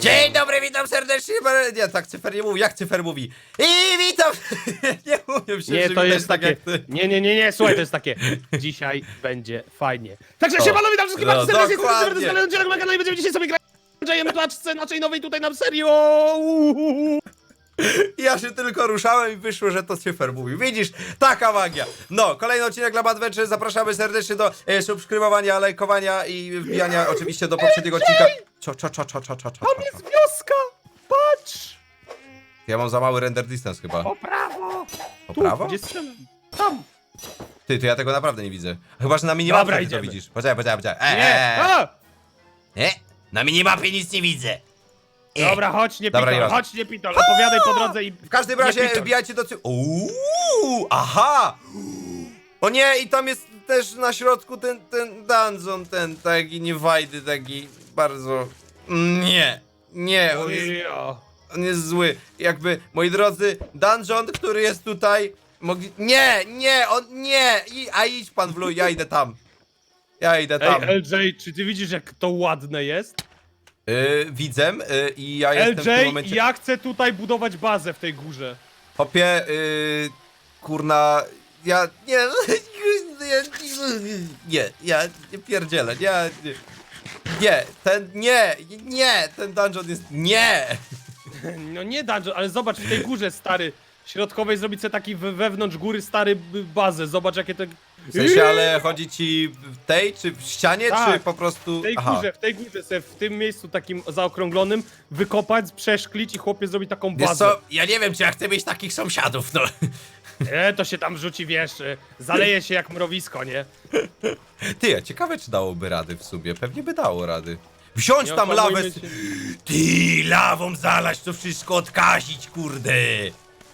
Dzień dobry, witam serdecznie. Nie, tak cyfer nie mówi, jak cyfer mówi. I witam. nie umiem się Nie, to przywitać jest tak takie. jak ty. Nie, nie, nie, nie, słuchaj, to jest takie. Dzisiaj będzie fajnie. Także się panowie, witam wszystkich No, bardzo serdecznie, dokładnie. serdecznie, serdecznie, na kanale i będziemy dzisiaj sobie grać. Jayem tłaczce naszej nowej tutaj nam serio. Uhuhu. Ja się tylko ruszałem i wyszło, że to cyfer mówił. Widzisz, taka magia. No, kolejny odcinek dla Adventure. Zapraszamy serdecznie do e, subskrybowania, lajkowania i wbijania oczywiście do poprzedniego odcinka. Czo, czo, czo, czo, czo, czo, czo, Tam czo. jest wioska! Patrz! Ja mam za mały render distance chyba. Po prawo! Po Tu, prawo? gdzie strzelam? Tam! Ty, to ja tego naprawdę nie widzę. Chyba, że na minimapie Dobra, ty to idziemy. widzisz. Poczekaj, poczekaj, poczekaj. E, Nie! e, e. A! Nie, na minimapie nic nie widzę. E. Dobra, chodź nie Dobra, pitol, nieważne. chodź nie pitol, opowiadaj po drodze i... W każdym razie wbijajcie do tyłu. Uuu, aha! O nie, i tam jest też na środku ten, ten dungeon, ten taki niewajdy, taki bardzo... Nie, nie, on jest, on jest zły. Jakby, moi drodzy, dungeon, który jest tutaj, mogli... Nie, nie, on, nie, I, a idź pan w lu, ja idę tam. Ja idę tam. Ej, LJ, czy ty widzisz jak to ładne jest? Y, widzę y, i ja jestem w tym LJ, momencie... ja chcę tutaj budować bazę w tej górze. Hopie, yy, kurna, ja nie, ja, nie, ja nie pierdzielę, nie, nie, nie, ten, nie, nie, ten dungeon jest, nie, No nie dungeon, ale zobacz w tej górze, stary, środkowej zrobić sobie taki we- wewnątrz góry stary b- bazę, zobacz jakie to... w sensie, ale chodzi ci w tej, czy w ścianie, Tak, czy po prostu, W tej aha, górze, w tej górze sobie w tym miejscu takim zaokrąglonym wykopać, przeszklić i chłopie zrobić taką wiesz bazę. co, ja nie wiem, czy ja chcę mieć takich sąsiadów, no, E, to się tam rzuci, wiesz, e, zaleje się jak mrowisko, nie? ty, a ciekawe, czy dałoby rady w sumie, pewnie by dało rady. Nie tam lawę, okłamujmy się. ty, lawą zalać, to wszystko odkazić, kurde,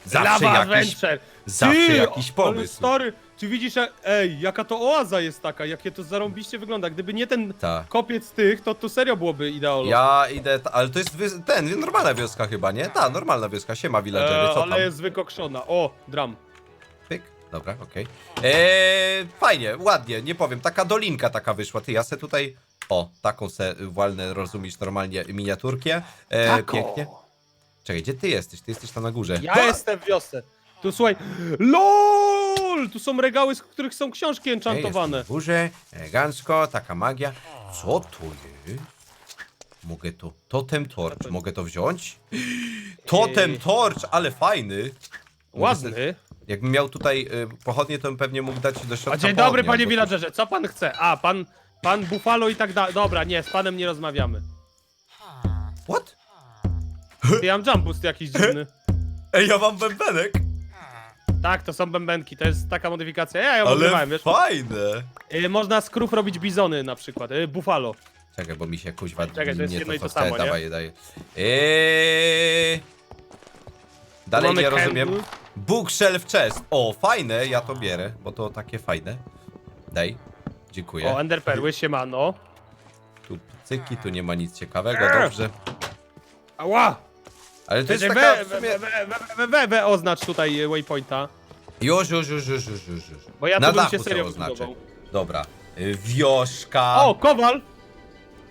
zawsze Lava jakiś... Adventure. zawsze Ty, jakiś Ale pomysł. stary, czy widzisz, jak- ej, jaka to oaza jest taka, jakie to zarąbiście wygląda. Gdyby nie ten Tak. kopiec tych, to to serio byłoby idealne. Ja idę, ta, ale to jest ten, normalna wioska chyba, nie? Ta, normalna wioska, siema villagery, co tam? ale jest wykokszona. O, dram. Pyk, dobra, okej. Eee, fajnie, ładnie, nie powiem, taka dolinka taka wyszła, ty, ja se tutaj, o, taką se walnę, rozumiesz, normalnie miniaturkę, eee, pięknie. Czekaj, gdzie ty jesteś? Ty jesteś tam na górze. Ja jestem w wiosce. Tu słuchaj, LOL! Tu są regały, z których są książki Ja enchantowane. jestem w górze, elegancko, taka magia. Co to jest? Mogę to, totem torch, mogę to wziąć? Totem Ej. torch, ale fajny. Ładny. Jakbym miał tutaj y, pochodnie, to bym pewnie mógł dać do środka A dzień pochodnie, dobry, panie albo coś. villagerze, co pan chce? A, pan, pan Buffalo i tak dalej. Dobra, nie, z panem nie rozmawiamy. What? Ty, ja mam jump boost jakiś dziwny. Ej, ja mam bębenek. Tak, to są bębenki, to jest taka modyfikacja. Ja ją używałem, Ale wiesz. fajne. Y, można z krów robić bizony na przykład, y, buffalo. Czekaj, bo mi się kuźwa Czekaj, to jest nie jedno i co to samo, nie? Dawaj, daj. Eee... Dalej mamy nie rozumiem. Bookshelf chest. O, fajne, ja to bierę, bo to takie fajne. Daj. Dziękuję. O, enderperły, siemano. Tu cyki, tu nie ma nic ciekawego, dobrze. Ała! Ale to jest taka w we, sumie... we, we, we, we, we, oznacz tutaj waypointa. Już, już, już, już, już, już. już. Bo ja tu Na bym dachu się se serio oznaczę. wybudował. Dobra. Y, wioska. O, kowal!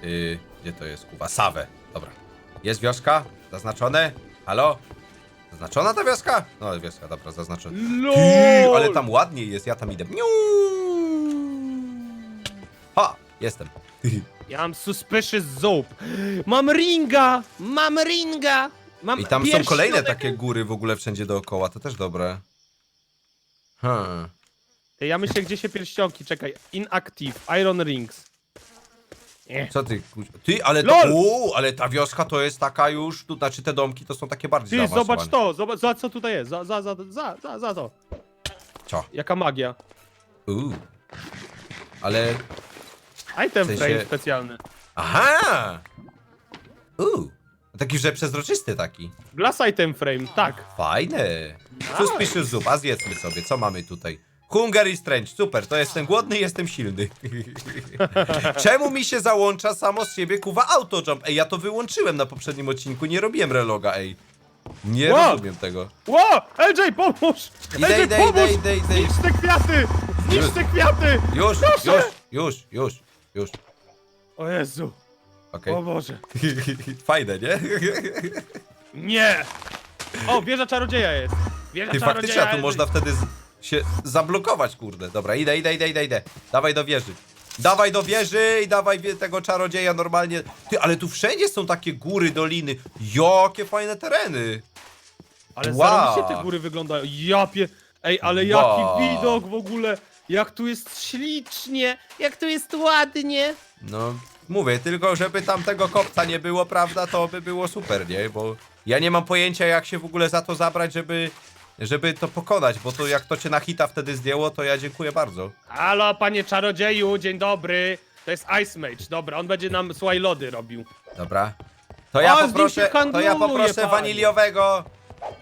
Y, gdzie to jest, kuwa? Sawę. Dobra. Jest wioska? Zaznaczone? Halo? Zaznaczona ta wioska? No, wioska, dobra, zaznaczona. LOL! Ty, ale tam ładnie jest, ja tam idę. Miu! Ha! Jestem. Ja mam suspicious zoop. Mam ringa! Mam ringa! Mam I tam są pierścionek. kolejne takie góry w ogóle wszędzie dookoła, to też dobre. Hmm. Ja myślę, gdzie się pierścionki, czekaj. Inactive, Iron Rings. Nie. Co ty, kuź- ty, ale to, LOL! u, ale ta wioska to jest taka już, tu, znaczy te domki to są takie bardziej Ty, zaawansowane. zobacz to, zobacz, za co tutaj jest, za, za, za, za, za, za to. Co? Jaka magia. Uuu. Ale, Item W sensie- frame specjalny. aha! Uuu. Taki, że przezroczysty taki. Glass item frame, tak. Fajne. Suspicious zup, a zjedzmy sobie, co mamy tutaj? Hunger i stręcz, super, to jestem głodny i jestem silny. Czemu mi się załącza samo z siebie kuwa autojump? Ej, ja to wyłączyłem na poprzednim odcinku, nie robiłem reloga, ej. Nie Wow. rozumiem tego. Ło! LJ, pomóż! Idę, LJ, idę, pomóż! idę, idę, idę. Zniszcz te kwiaty! Zniszcz te kwiaty! Już, Proszę! już, już, już, już. O Jezu. Okej. O Boże. Fajne, nie? Nie! O, wieża czarodzieja jest. Wieża Ty czarodzieja faktycznie, a tu jest. można wtedy z, się zablokować, kurde. Dobra, idę, idę, idę, idę, idę. Dawaj do wieży. Dawaj do wieży i dawaj wie- tego czarodzieja normalnie. Ty, ale tu wszędzie są takie góry, doliny. Jakie fajne tereny. Ale Wow. zarobiście te góry wyglądają. Ja pie... Ej, ale jaki Wow. widok w ogóle. Jak tu jest ślicznie. Jak tu jest ładnie. No, mówię, tylko żeby tam tego kopca nie było, prawda, to by było super, nie? Bo ja nie mam pojęcia, jak się w ogóle za to zabrać, żeby, żeby to pokonać, bo to jak to cię na hita wtedy zdjęło, to ja dziękuję bardzo. Halo, panie czarodzieju, dzień dobry. To jest Ice Mage. Dobra, on będzie nam, słuchaj, lody robił. Dobra. To ja O, z nim poproszę, się to ja poproszę panie. waniliowego.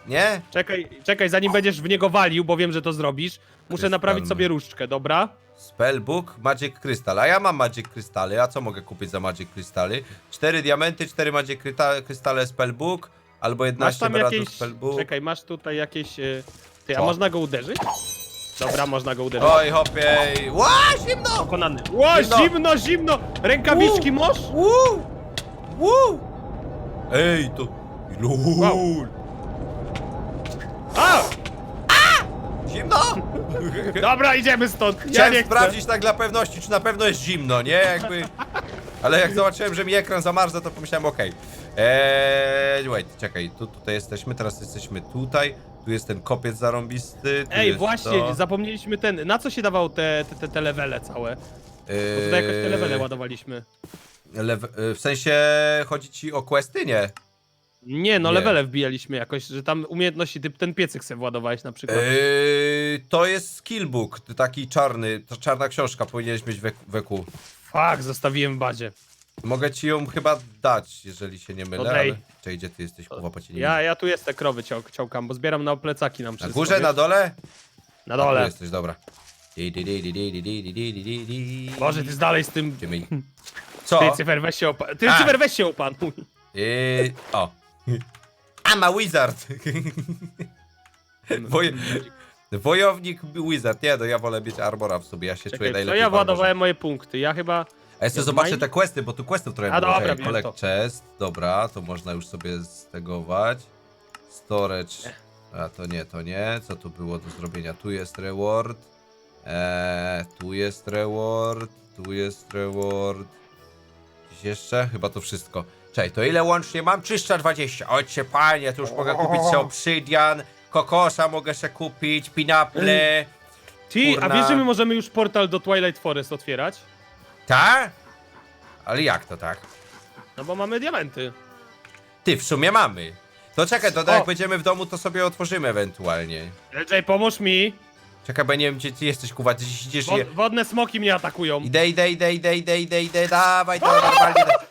Nie? Czekaj, czekaj, zanim będziesz w niego walił, bo wiem, że to zrobisz, muszę naprawić sobie różdżkę, dobra? Spellbook, Magic Crystal. A ja mam Magic Crystale, a co mogę kupić za Magic Crystale? Cztery diamenty, cztery Magic Crystale Spellbook, albo Masz 11 tam beratów jakieś... Spellbook. Czekaj, masz tutaj jakieś... e, Ty, a Co? można go uderzyć? Dobra, można go uderzyć. Oj, hopie. Ła, zimno! Pokonany. Ło, Zimno. zimno, zimno! Rękawiczki masz? Woo! Woo! Ej, to... Lul! A! Zimno! Dobra, idziemy stąd. Ja Chciałem nie chcę. sprawdzić tak dla pewności, czy na pewno jest zimno, nie? Jakby... Ale jak zobaczyłem, że mi ekran zamarza, to pomyślałem, okej. Eee, wait, czekaj, tu, tutaj jesteśmy, teraz jesteśmy tutaj. Tu jest ten kopiec zarąbisty. Tu Ej, jest właśnie, to. zapomnieliśmy ten... Na co się dawało te, te, te, te levele całe? Bo Eee, tutaj jakoś te levele ładowaliśmy. lew- e, w sensie chodzi ci o questy, nie? Nie, no Nie. levele wbijaliśmy jakoś, że tam umiejętności, typ ten piecyk sobie władowałeś na przykład. Eee, to jest skillbook, taki czarny, to czarna książka, powinieneś mieć we, weku. Fuck, zostawiłem w bazie. Mogę ci ją chyba dać, jeżeli się nie mylę, daj. ale... Cześć, gdzie ty jesteś, kuwa, po cię nie Ja, ja tu jest te krowy cią, ciąkam, bo zbieram na plecaki nam Na wszystko. górze, wiesz? na dole? Na A, tu dole. jesteś, dobra. Di, di, di, di, di, di, di, di, di, di, di. Boże, ty jest dalej z tym... Idziemy. Co? Ty, cyfer, weź się opa... Ty, A. cyfer, weź się opanuj. Yy, o. I'm a wizard. Woj... Wojownik wizard. Nie, no ja wolę mieć armora w sobie, ja się czuję Czekaj, co najlepiej ja w armorze. władowałem moje punkty? Ja chyba... A jeszcze Jest zobaczę mine? te questy, bo tu questów trochę A, było. dobra, Czekaj, wiem collect to. chest, dobra, to można już sobie stegować. Storage, a to nie, to nie. Co tu było do zrobienia? Tu jest reward. Eee, tu jest reward, tu jest reward. Gdzieś jeszcze? Chyba to wszystko. Czekaj, to ile łącznie mam? 320. Ojcie panie, tu już mogę kupić sobie obsydian, kokosa mogę sobie kupić, pinaple. Ty, a Kurna. wiesz, że my możemy już portal do Twilight Forest otwierać? Tak? Ale jak to tak? No bo mamy diamenty. Ty, w sumie mamy. To czekaj, to O. jak będziemy w domu, to sobie otworzymy ewentualnie. LJ, pomóż mi. Czekaj, bo ja nie wiem, gdzie ty jesteś, kuwa, ty idziesz. Wod, wodne smoki mnie atakują. Idę, idę, idę, idę, idę, idę, idę, dawaj to normalnie. da-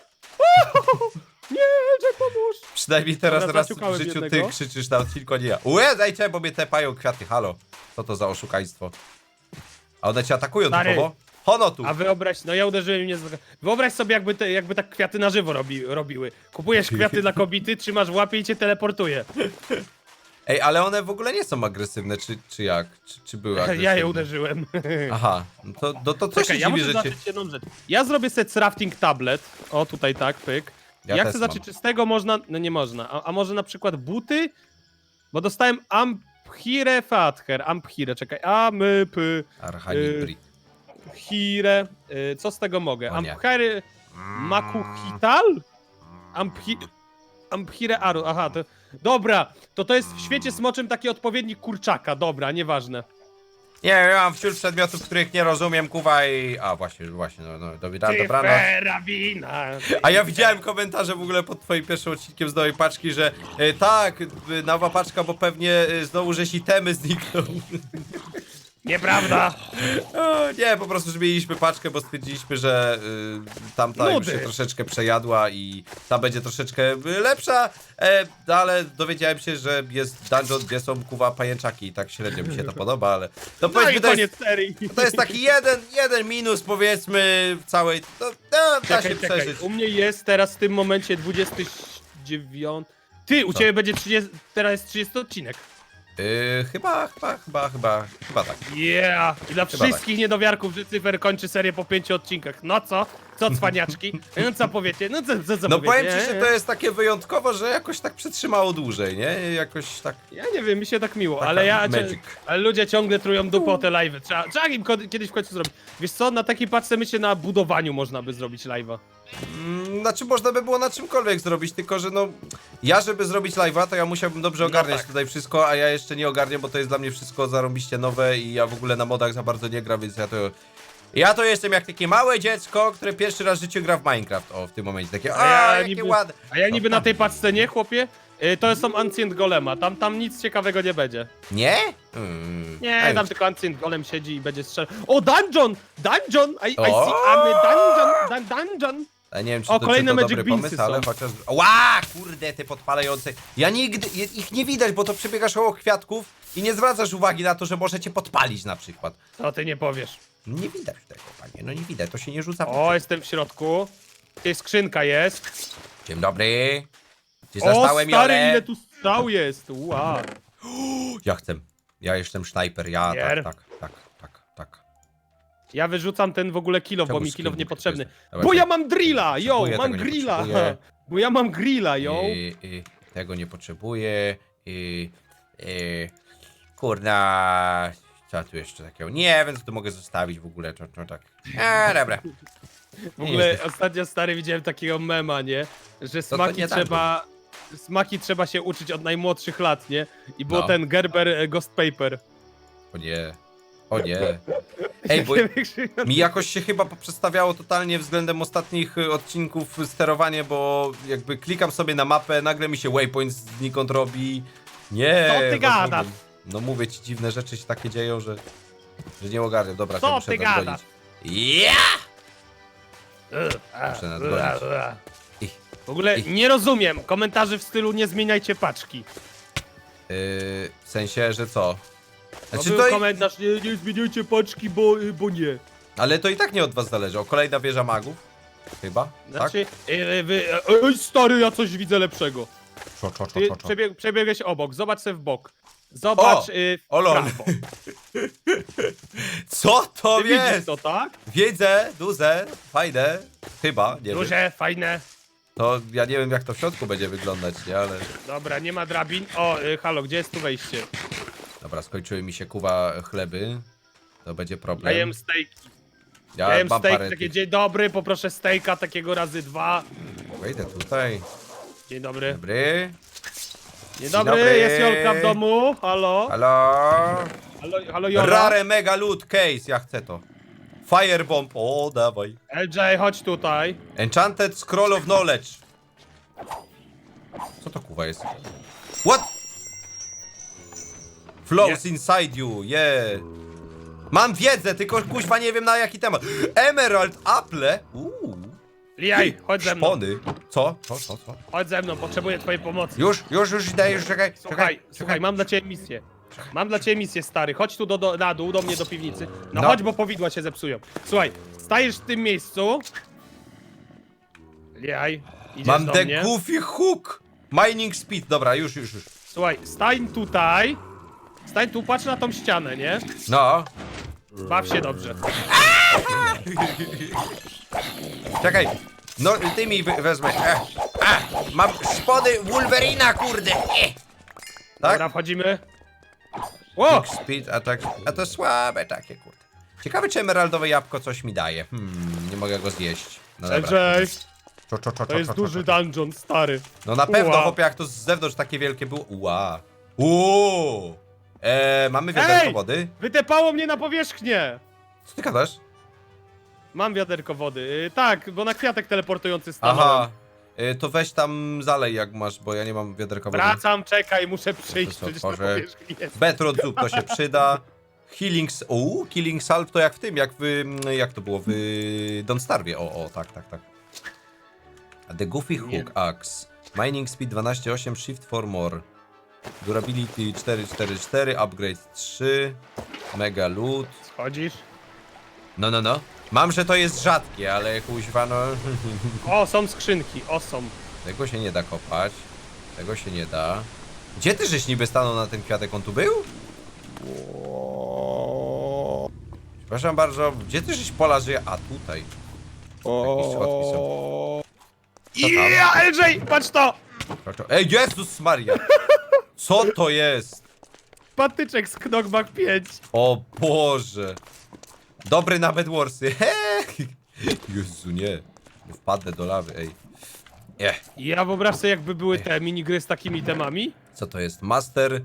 Nie, LJ, pomóż. Przynajmniej teraz Dobra, raz w zaciukałem życiu ty jednego. krzyczysz na odcinku, a nie ja. Ue, dajcie, bo mnie tepają kwiaty, halo. Co to za oszukaństwo? A one cię atakują Stary. typowo? Hono tu! A wyobraź, no ja uderzyłem mnie z... Wyobraź sobie, jakby, te, jakby tak kwiaty na żywo robi, robiły. Kupujesz kwiaty dla kobity, trzymasz w łapie i cię teleportuje. Ej, ale one w ogóle nie są agresywne, czy, czy jak? Czy, czy były agresywne? Ja je uderzyłem. Aha, no to, no to co Czekaj, się ja dziwi, muszę że cię... zacząć jedną rzecz. Ja zrobię set crafting tablet. O, tutaj tak, pyk. Ja Ja, też chcę mam. zacząć, czy z tego można... No nie można. A, a może na przykład buty? Bo dostałem Amphire Father. Amphire, czekaj. Amp... Archanibri. Hire. Y, co z tego mogę? O nie. Amphire... Makuhital? Amphi... Amphire Aru. Aha, to... Dobra, to to jest w świecie smoczym taki odpowiednik kurczaka. Dobra, nieważne. Nie, ja mam wśród przedmiotów, których nie rozumiem, kuwa i... A, właśnie, właśnie, no, no, do, dobranoc. Cyfera wina. A ja widziałem komentarze w ogóle pod twoim pierwszym odcinkiem z nowej paczki, że e, tak, e, nowa paczka, bo pewnie e, znowu żeś itemy znikną. Nieprawda. O, nie, po prostu zmieniliśmy paczkę, bo stwierdziliśmy, że y, tamta już Nudy. się troszeczkę przejadła i ta będzie troszeczkę y, lepsza, e, no, ale dowiedziałem się, że jest dungeon, gdzie są kuwa pajęczaki i tak średnio mi się to podoba, ale to No powiedzmy, i to jest, koniec serii. to jest taki jeden, jeden minus powiedzmy w całej, no, no, da się Czekaj, czekaj. przeżyć. U mnie jest teraz w tym momencie 29. Ty, u ciebie będzie 30. Teraz jest 30 odcinek. Yy, chyba, chyba, chyba, chyba, chyba tak. Yeah! I dla Chyba wszystkich niedowiarków, że Cyfer kończy serię po pięciu odcinkach. No co? Co cwaniaczki? No co powiecie? No co, co, co No powiecie? powiem ci, że to jest takie wyjątkowo, że jakoś tak przetrzymało dłużej, nie? Jakoś tak... Ja nie wiem, mi się tak miło, ale ja... magic. Ale ludzie ciągle trują dupę o te live'y. Trzeba, trzeba im ko- kiedyś w końcu zrobić. Wiesz co, na takiej paczce myślę na budowaniu można by zrobić live'a. Mm, Znaczy można by było na czymkolwiek zrobić, tylko że no... Ja, żeby zrobić live'a, to ja musiałbym dobrze ogarniać tak. tutaj wszystko, a ja jeszcze nie ogarnię, bo to jest dla mnie wszystko zarąbiście nowe i ja w ogóle na modach za bardzo nie gram, więc ja to... Ja to jestem jak takie małe dziecko, które pierwszy raz w życiu gra w Minecraft. O, w tym momencie takie, A ja jakie niby- ładne. A ja No. niby na tej paczce nie, chłopie? Y, To są Ancient Golema, tam, tam nic ciekawego nie będzie. Nie? Mm. Nie, tam tylko Ancient Golem siedzi i będzie strzelał. O, dungeon! Dungeon! I, I see I'm a dungeon! Dun, dungeon! A nie wiem, czy O, to, kolejne czy to Magic dobry Beansy pomysł, ale są. chociaż... Ła, kurde, te podpalające. Ja nigdy, ich nie widać, bo to przebiegasz koło kwiatków i nie zwracasz uwagi na to, że możecie podpalić na przykład. Co ty nie powiesz? Nie widać tego, panie, no nie widać, to się nie rzuca O, jestem w środku. Tutaj skrzynka jest. Dzień dobry. Gdzie O, stary, ile tu strzał jest! Wow. Ja chcę. Ja jestem snajper, ja tak, tak, tak, tak, tak. Ja wyrzucam ten w ogóle kilow, bo Czemu mi kilow skin niepotrzebny. Bo ja mam grilla, yo! Potrzebuję, Mam tego nie grilla! potrzebuję. Bo ja mam grilla, yo! I, i, tego nie potrzebuję. I, i, kurna. Co tu jeszcze takiego? Nie wiem, co tu mogę zostawić w ogóle. To, to tak. A, dobra. W ogóle ostatnio stary widziałem takiego mema, nie? Że to smaki nie tak trzeba... Smaki trzeba się uczyć od najmłodszych lat, nie? I było No. ten Gerber e, Ghost Paper. O nie. O nie. Ej, bo mi jakoś się chyba poprzestawiało totalnie względem ostatnich y, odcinków sterowanie, bo jakby klikam sobie na mapę, nagle mi się waypoint znikąd robi. Nie. Co ty rozumiem. gadasz? No mówię ci, dziwne rzeczy się takie dzieją, że, że nie ogarniam. Dobra, Co muszę ty nadgonić. gadasz? Ja! Muszę nadgonić. Ich. W ogóle Ich. nie rozumiem komentarzy w stylu nie zmieniajcie paczki. Yy, w sensie, że co? To Znaczy był to i, komentarz, nie, nie zmieniajcie paczki, bo, y, bo nie. ale to i tak nie od was zależy. O, kolejna wieża magów? Chyba? Znaczy, y, wy, e, ej stary, ja coś widzę lepszego. tak? Czo, czo, czo, Ty czo, czo. przebieg, przebiegłeś obok, zobacz se w bok. Zobacz O! y, w O lol. prawo. Co to Ty widzisz jest? to, tak? Wiedzę, duże, fajne, chyba, nie wiem. Duże, fajne. To ja nie wiem jak to w środku będzie wyglądać, nie, ale... Dobra, nie ma drabin. O, y, halo, gdzie jest tu wejście? Dobra, skończyły mi się kuwa chleby. To będzie problem. Jem steak. ja Ja jem mam steak, parę takie tych- dzień dobry, poproszę steaka takiego razy dwa. Wejdę tutaj. Dzień dobry. Dobry. Dzień dobry. dobry, jest Jolka w domu. Halo? Halo? Halo, halo Jola. Rare mega loot case, ja chcę to. Firebomb, o dawaj. LJ, chodź tutaj. Enchanted Scroll of Knowledge. Co to kuwa jest? What? Flows inside you, yeah. Mam wiedzę, tylko kuźwa nie wiem na jaki temat. Emerald Apple? Uuu. Lijaj, chodź ze mną. Szpony. Co? Co, co, co? Chodź ze mną, potrzebuję twojej pomocy. Już, już, już idę, już czekaj. Słuchaj, czekaj, słuchaj, mam dla ciebie misję. Mam dla ciebie misję, stary. Chodź tu do, do, na dół, do mnie do piwnicy. No, No. chodź, bo powidła się zepsują. Słuchaj, stajesz w tym miejscu. Lijaj, idziesz Mam do the mnie. goofy hook. Mining speed, dobra, już, już, już. Słuchaj, stań tutaj. Stań tu, patrz na tą ścianę, nie? No. Baw się dobrze. Czekaj. No, ty mi wezmę. E, a, mam szpony Wolverina, kurde. E. Tak? Dobra, wchodzimy. O! Speed, attack. A to słabe takie, kurde. Ciekawe, czy emeraldowe jabłko coś mi daje. Hmm, nie mogę go zjeść. No dobra. LJ, Czo, czo, czo, to czo, jest czo, czo, duży czo. dungeon, stary. No na pewno, Ua. chłopie, jak to z zewnątrz takie wielkie było. Ua. Uuu. E, mamy wiaderko Ej! wody. Wytepało mnie na powierzchnię. Co ty gadasz? Mam wiaderko wody. Y, tak, bo na kwiatek teleportujący stanąłem. Aha. E, to weź tam zalej jak masz, bo ja nie mam wiaderka wody. Wracam, czekaj, muszę przyjść, To co, przecież na powierzchni jest. Betrot zup to się przyda. Healing... s- Uuu, Killing Salve to jak w tym, jak w... mm, jak to było, w Don't Starve. O, o, tak, tak, tak. A The Goofy Nie. Hook Axe. Mining Speed 12.8, Shift for More. Durability 444, Upgrade 3, Mega Loot. Schodzisz? No, no, no. Mam, że to jest rzadkie, ale kuźwa, no... O, są skrzynki, o są. Tego się nie da kopać. Tego się nie da. Gdzie ty żeś niby stanął na ten kwiatek? On tu był? Przepraszam bardzo, gdzie ty żeś pola żyje? A tutaj. Jakieś schodki są. Co tam? Ja, LJ, patrz to! Ej, Jezus Maria! Co to jest? Patyczek z Knockback 5. O Boże! Dobry nawet Warsy. Jezu, nie. Nie Wpadnę do lawy, ej. Nie. Ja wyobraź sobie, jakby były te minigry z takimi temami. Co to jest? Master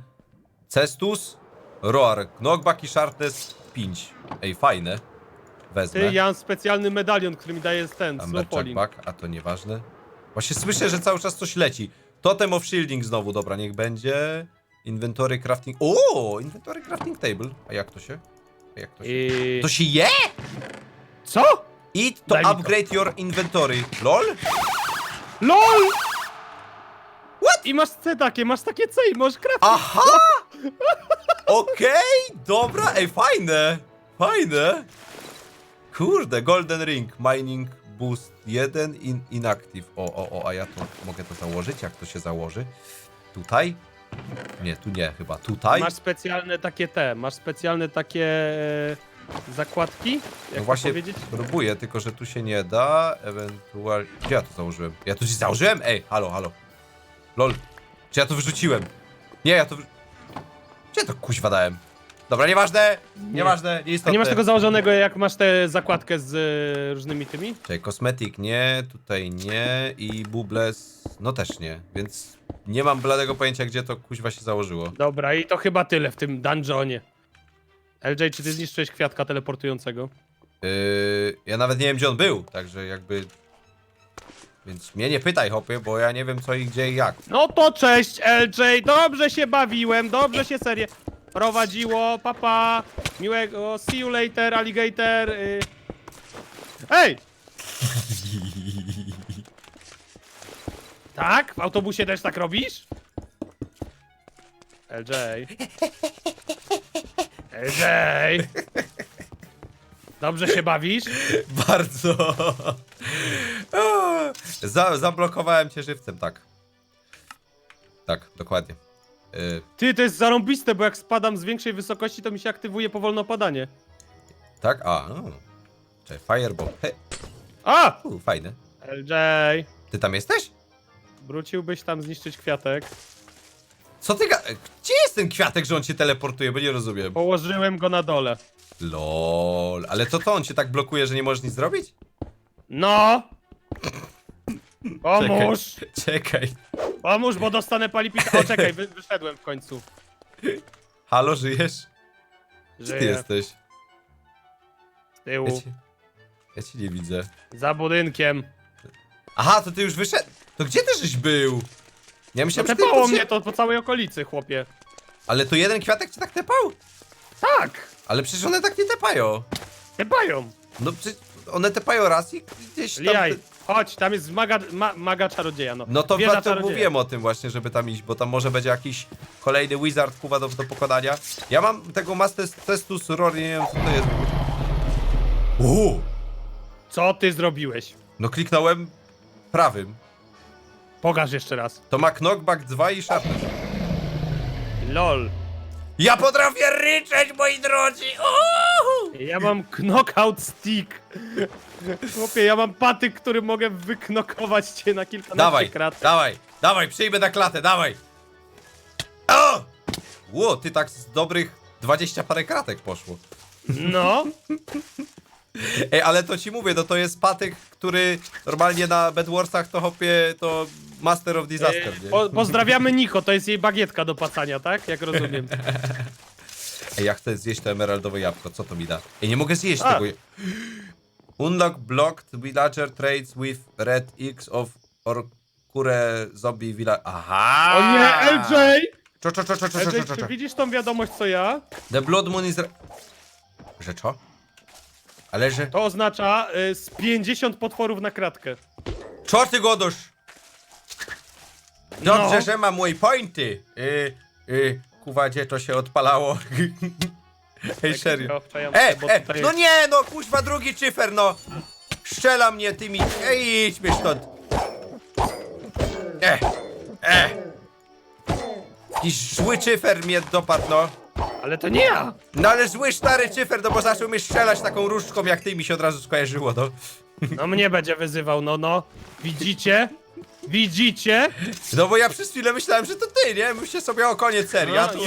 Cestus Roar Knockback i Sharpness 5. Ej, fajne. Wezmę. Ty, ja mam specjalny medalion, który mi daje ten, A slow falling. Jackback, a to nieważne. Właśnie słyszę, że cały czas coś leci. Totem of Shielding znowu, dobra, niech będzie. Inventory crafting. O, inventory crafting table. A jak to się? A jak to się? I... To się je? Co? Eat to Daj mi to. upgrade your inventory. LOL? LOL! What? I masz C takie, masz takie C i możesz crafting. Aha! Okej, dobra, ej, fajne. Fajne. Kurde, Golden Ring, Mining Boost 1 in, inactive. O, o, o, a ja to mogę to założyć? Jak to się założy? Tutaj? Nie, tu nie, chyba. Tutaj? Masz specjalne takie te, masz specjalne takie e, zakładki, jak No właśnie powiedzieć? próbuję, tylko że tu się nie da. Ewentualnie. Gdzie ja to założyłem? Ja to gdzieś założyłem? Ej, halo, halo. Lol. Czy ja to wyrzuciłem? Nie, ja to. Gdzie to kuźwa dałem? Dobra, nieważne! Nieważne, A nieistotne. nie masz tego założonego, jak masz tę zakładkę z e, różnymi tymi? Czekaj, kosmetyk nie, tutaj nie i bubles no też nie, więc nie mam bladego pojęcia, gdzie to kuźwa się założyło. Dobra, i to chyba tyle w tym dungeonie. LJ, czy ty zniszczyłeś kwiatka teleportującego? Yy, ja nawet nie wiem, gdzie on był, także jakby... Więc mnie nie pytaj, hopy, bo ja nie wiem co i gdzie i jak. No to cześć LJ, dobrze się bawiłem, dobrze się serię prowadziło, papa, miłego, see you later, alligator. Y... Ej! Tak? W autobusie też tak robisz? LJ. LJ. Dobrze się bawisz? Bardzo. Za, zablokowałem cię żywcem, tak. Tak, dokładnie. Yy, Ty, to jest zarąbiste, bo jak spadam z większej wysokości, to mi się aktywuje powolno padanie. tak? A, no. Czekaj, fireball. He, A! u, fajne. LJ. Ty tam jesteś? Wróciłbyś tam zniszczyć kwiatek. Co ty ga... Gdzie jest ten kwiatek, że on cię teleportuje, bo nie rozumiem. Położyłem go na dole. LOL, ale to to on cię tak blokuje, że nie możesz nic zrobić? No! Pomóż! Czekaj. Pomóż, bo dostanę palipita. O, czekaj, wy, wyszedłem w końcu. Halo, żyjesz? Gdzie ty Żyję jesteś? z Ja tyłu, cię, ja cię nie widzę. za budynkiem. Aha, to ty już wyszedł. To gdzie ty żeś był? Ja myślałem, że ty tepało pod- mnie to po całej okolicy, chłopie. Ale to jeden kwiatek cię tak tepał? Tak! Ale przecież one tak nie tepają. Tepają! No przecież one tepają raz i gdzieś tam... Liaj, chodź, tam jest maga, ma, maga czarodzieja, no. No to, Wieża to czarodzieja. mówiłem o tym właśnie, żeby tam iść, bo tam może będzie jakiś kolejny wizard kuwa do, do pokonania. Ja mam tego Master Testus Rory, nie wiem co to jest. Uuu! Co ty zrobiłeś? No kliknąłem prawym. Pokaż jeszcze raz. To ma knockback 2 i sharpness. LOL. Ja potrafię ryczeć, moi drodzy! Uuu! Ja mam knockout stick. Chłopie, ja mam patyk, który mogę wyknokować cię na kilkanaście Dawaj, krat. dawaj, dawaj, przyjmę na klatę, dawaj! O! Ło, ty tak z dobrych 20 parę kratek poszło. No, Ej, ale to ci mówię, no to jest patyk, który normalnie na Bedwarsach to hopie, to Master of Disaster, nie? po, pozdrawiamy Niko, to jest jej bagietka do pacania, tak? Jak rozumiem. Ej, ja chcę zjeść to emeraldowe jabłko, co to mi da? Ej, nie mogę zjeść A. tego. Unlock blocked villager trades with red X of or kure zombie village. Aha! O nie, LJ! Czo, czo, czo, czo, czo, LJ, czo, czo, czy czo. widzisz tą wiadomość, co ja? The blood moon is... Że co? Ale że... To oznacza y, z 50 potworów na kratkę. Co ty godosz? Dobrze, No. że mam waypointy. Y, y, kuwa, gdzie to się odpalało? Ej, serio. Ja obczajam E, bo e, tutaj- no nie, no kuźwa, drugi cyfer, no. Strzela mnie tymi... Ej, idźmy stąd. E, e. Jakiś zły czyfer mnie dopadł, no. Ale to nie ja! No ale zły stary czyfer, no bo zaczął mnie strzelać taką różdżką jak ty mi się od razu skojarzyło, no. No mnie będzie wyzywał, no no. Widzicie? Widzicie? No bo ja przez chwilę myślałem, że to ty, nie? Myślę sobie o koniec serii, a No, tu...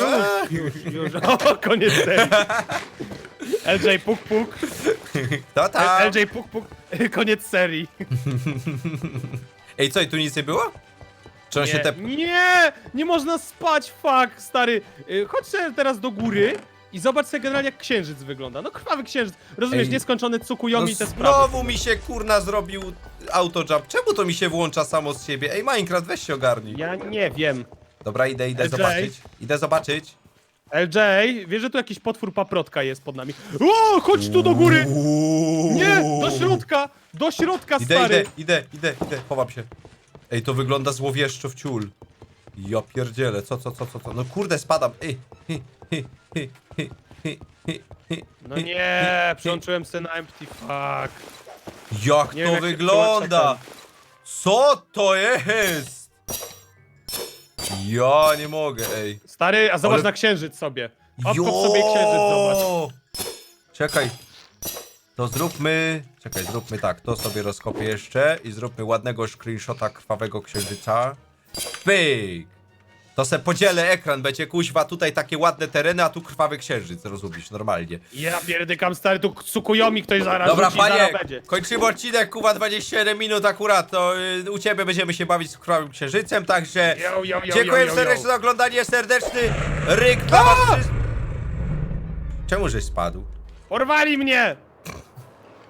już, już, już. O, koniec serii. LJ Puk Puk. To tam. LJ Puk Puk. Koniec serii. Ej, co, i tu nic nie było? Czy on się Nie, te... nie! Nie można spać, fuck, stary. Y, Chodź sobie teraz do góry i zobacz sobie generalnie jak księżyc wygląda. No krwawy księżyc. Rozumiesz, Ej, nieskończone No cukujomi te sprawy. znowu mi się kurna zrobił autojump. Czemu to mi się włącza samo z siebie? Ej, Minecraft, weź się ogarnij. Ja nie wiem. Dobra, idę, idę LJ? zobaczyć. Idę zobaczyć. LJ, wiesz, że tu jakiś potwór paprotka jest pod nami. O, chodź tu do góry! Nie, do środka! Do środka, Idę, stary! idę, idę, idę, idę, chowam się. Ej, to wygląda złowieszczo w ciul. Ja pierdzielę, co, co, co, co, co? No kurde, spadam. Ej, hi, hi, hi, hi, hi, hi, hi. No nie, przełączyłem sobie na empty, fuck. Jak Nie wiem, to jak się wygląda? Co to jest? Ja nie mogę, ej. Stary, a zobacz Ale- na księżyc sobie. Odkop sobie księżyc, zobacz. Czekaj. To zróbmy... Czekaj, zróbmy tak. To sobie rozkopię jeszcze i zróbmy ładnego screenshota krwawego księżyca. Pyk! To se podzielę ekran, będzie kuźwa tutaj takie ładne tereny, a tu krwawy księżyc, rozumiesz, normalnie. Ja pierdykam, stary, tu cukujomi ktoś zaraz Dobra, rzuci, zaraz panie, będzie. kończymy odcinek, kuwa 27 minut akurat, to y, u ciebie będziemy się bawić z krwawym księżycem, także... Yo, yo, yo, Dziękuję yo, yo, serdecznie yo. za oglądanie, serdeczny ryk dla was. Czemu żeś spadł? Porwali mnie!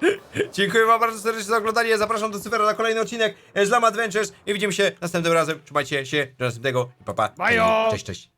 Dziękuję wam bardzo serdecznie za oglądanie, zapraszam do Cyfera na kolejny odcinek z Lam Adventures i widzimy się następnym razem, trzymajcie się, do następnego, pa pa, cześć, cześć.